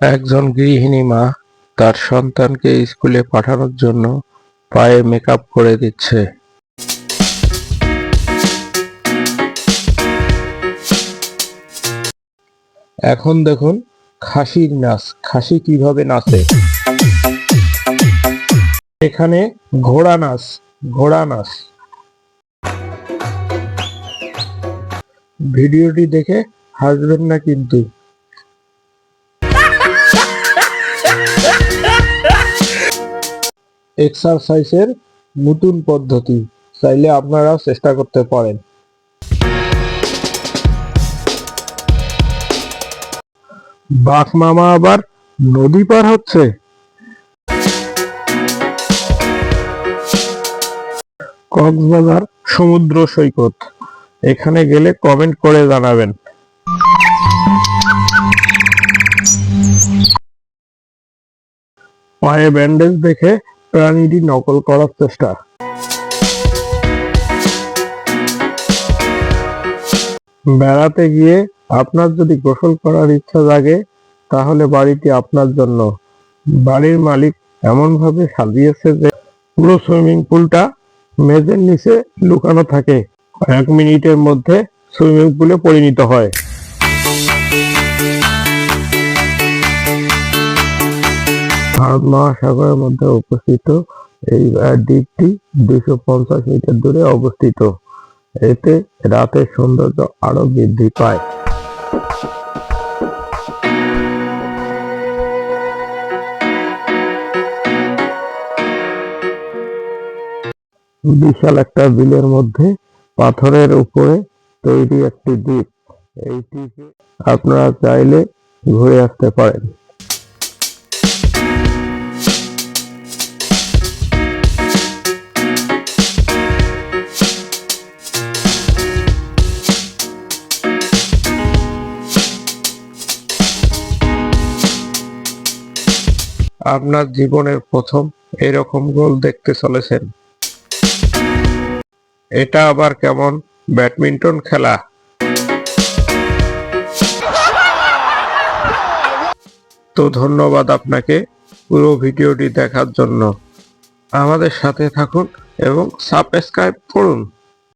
একজন গৃহিণী মা তার সন্তানকে স্কুলে পাঠানোর জন্য পায়ে মেকআপ করে দিচ্ছে। এখন দেখুন খাসির নাচ। খাসি কীভাবে নাচে? এখানে ঘোড়া নাচ ঘোড়া নাচ। ভিডিওটি দেখে হাসবেন না কিন্তু। এক্সারসাইজের নতুন পদ্ধতি চাইলে আপনারাও চেষ্টা করতে পারেন। বাঘ মামা আবার নদী পার হচ্ছে। কক্সবাজার সমুদ্র সৈকত। এখানে গেলে কমেন্ট করে জানাবেন। পায়ে ব্যান্ডেজ দেখে প্রাণীটি নকল করার চেষ্টা। বেড়াতে গিয়ে আপনার যদি গোসল করার ইচ্ছা জাগে, তাহলে বাড়িটি আপনার জন্য। বাড়ির মালিক এমন ভাবে সাজিয়েছে যে পুরো সুইমিং পুলটা মেঝের নিচে লুকানো থাকে। এক মিনিটের মধ্যে সুইমিং পুলে পরিণত হয়। ভারত মহাসাগরের মধ্যে অবস্থিত এই দ্বীপটি দুইশো পঞ্চাশ মিটার দূরে অবস্থিত। এতে রাতের সৌন্দর্য আরও বৃদ্ধি পায়। বিশাল একটা বিলের মধ্যে পাথরের উপরে তৈরি একটি দ্বীপ। এইটিকে আপনারা চাইলে ঘুরে আসতে পারেন। আপনার জীবনের প্রথম এরকম গোল দেখতে চলেছেন। এটা আবার কেমন ব্যাডমিন্টন খেলা? তো ধন্যবাদ আপনাকে পুরো ভিডিওটি দেখার জন্য। আমাদের সাথে থাকুন এবং সাবস্ক্রাইব করুন।